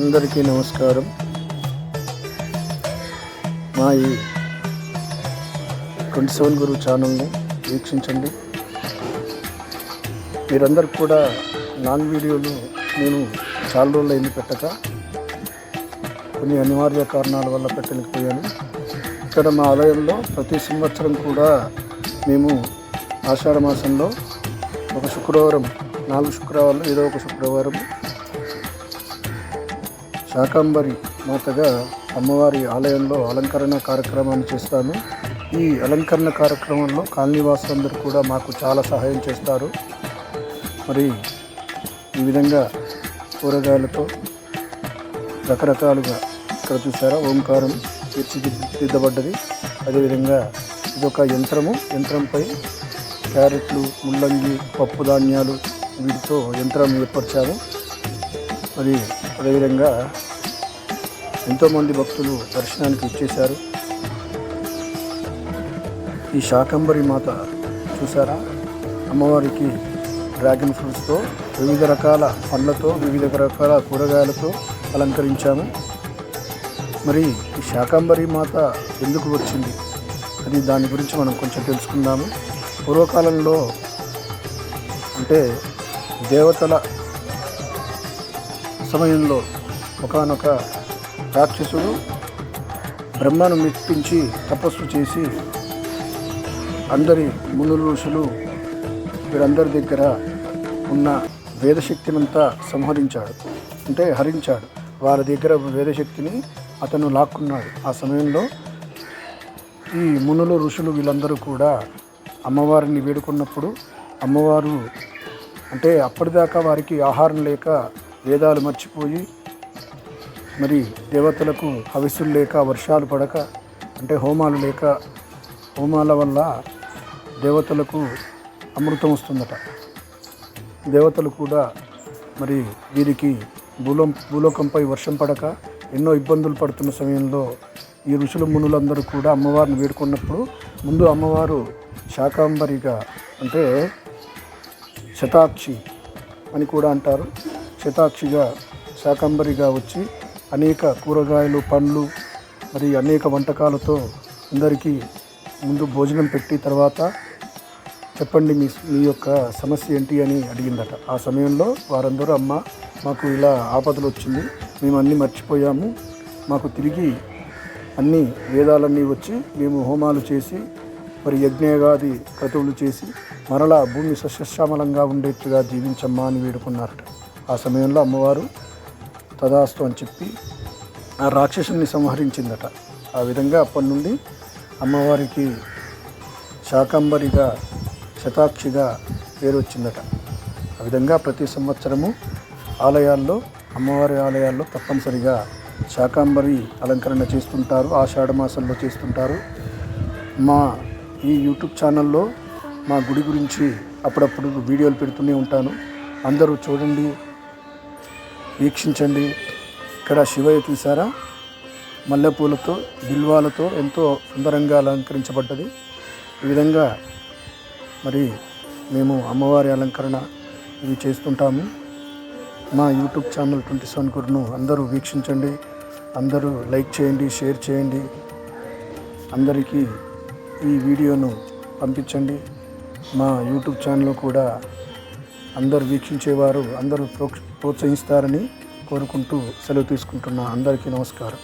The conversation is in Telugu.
అందరికీ నమస్కారం. మా ఈ ట్వంటీ సెవెన్ గురు ఛానల్ని వీక్షించండి. మీరందరూ కూడా నాన్ వీడియోలు నేను చాలా రోజులు అయింది పెట్టక కొన్ని అనివార్య కారణాల వల్ల పెట్టలేకపోయాను. ఇక్కడ మా ఆలయంలో ప్రతి సంవత్సరం కూడా మేము ఆషాఢ మాసంలో ఒక శుక్రవారం నాలుగు శుక్రవారం ఏదో ఒక శుక్రవారం శాకాంబరి మాతగా అమ్మవారి ఆలయంలో అలంకరణ కార్యక్రమాన్ని చేస్తాను. ఈ అలంకరణ కార్యక్రమంలో కాలనీవాసులందరూ కూడా మాకు చాలా సహాయం చేస్తారు. మరి ఈ విధంగా కూరగాయలతో రకరకాలుగా ఇక్కడ చూసారా ఓంకారం తీర్చిదిద్దబడ్డది. అదేవిధంగా ఇదొక యంత్రము. యంత్రంపై క్యారెట్లు ముల్లంగి పప్పు ధాన్యాలు వీటితో యంత్రం ఏర్పరిచాము. మరి అదేవిధంగా ఎంతోమంది భక్తులు దర్శనానికి ఇచ్చేశారు ఈ శాకంబరి మాత చూసారా అమ్మవారికి డ్రాగన్ ఫ్రూట్స్తో వివిధ రకాల పండ్లతో వివిధ రకాల కూరగాయలతో అలంకరించాము. మరి ఈ శాకంబరి మాత ఎందుకు వచ్చింది? అది దాని గురించి మనం కొంచెం తెలుసుకుందాము. పూర్వకాలంలో అంటే దేవతల సమయంలో ఒకనొక రాక్షసుడు బ్రహ్మను మెప్పించి తపస్సు చేసి అందరి మునులు ఋషులు వీరందరి దగ్గర ఉన్న వేదశక్తినంతా సంహరించాడు. అంటే హరించాడు. వారి దగ్గర వేదశక్తిని అతను లాక్కున్నాడు. ఆ సమయంలో ఈ మునులు ఋషులు వీళ్ళందరూ కూడా అమ్మవారిని వేడుకున్నప్పుడు అమ్మవారు అంటే అప్పటిదాకా వారికి ఆహారం లేక వేదాలు మర్చిపోయి మరి దేవతలకు హవిస్సులు లేక వర్షాలు పడక అంటే హోమాలు లేక హోమాల వల్ల దేవతలకు అమృతం వస్తుందట. దేవతలు కూడా మరి వీరికి భూలో భూలోకంపై వర్షం పడక ఎన్నో ఇబ్బందులు పడుతున్న సమయంలో ఈ ఋషులు మునులందరూ కూడా అమ్మవారిని వేడుకున్నప్పుడు ముందు అమ్మవారు శాకాంబరిగా అంటే శతాక్షి అని కూడా అంటారు. శతాక్షిగా శాకంబరిగా వచ్చి అనేక కూరగాయలు పండ్లు మరి అనేక వంటకాలతో అందరికీ ముందు భోజనం పెట్టి తర్వాత చెప్పండి మీ మీ యొక్క సమస్య ఏంటి అని అడిగిందట. ఆ సమయంలో వారందరూ అమ్మ మాకు ఇలా ఆపదలు వచ్చింది మేము అన్నీ మర్చిపోయాము మాకు తిరిగి అన్ని వేదాలన్నీ వచ్చి మేము హోమాలు చేసి మరి యజ్ఞగాది క్రతువులు చేసి మరలా భూమి సస్యశ్యామలంగా ఉండేట్టుగా జీవించమ్మా అని వేడుకున్నారట. ఆ సమయంలో అమ్మవారు తదాస్తు అని చెప్పి ఆ రాక్షసుని సంహరించిందట. ఆ విధంగా అప్పటి నుండి అమ్మవారికి శాకంబరిగా శతాక్షిగా పేరు వచ్చిందట. ఆ విధంగా ప్రతి సంవత్సరము ఆలయాల్లో అమ్మవారి ఆలయాల్లో తప్పనిసరిగా శాకాంబరి అలంకరణ చేస్తుంటారు ఆషాఢ మాసంలో చేస్తుంటారు. మా ఈ యూట్యూబ్ ఛానల్లో మా గుడి గురించి అప్పుడప్పుడు వీడియోలు పెడుతూనే ఉంటాను. అందరూ చూడండి వీక్షించండి. ఇక్కడ శివయ్య చూసారా మల్లెపూలతో బిల్వాలతో ఎంతో సుందరంగా అలంకరించబడ్డది. ఈ విధంగా మరి మేము అమ్మవారి అలంకరణ ఇవి చేస్తుంటాము. మా యూట్యూబ్ ఛానల్ ట్వంటీ సెవెన్ గురును అందరూ వీక్షించండి. అందరూ లైక్ చేయండి షేర్ చేయండి. అందరికీ ఈ వీడియోను పంపించండి. మా యూట్యూబ్ ఛానల్ కూడా అందరూ వీక్షించేవారు అందరూ ప్రోత్సహిస్తారని కోరుకుంటూ సెలవు తీసుకుంటున్నా. అందరికీ నమస్కారం.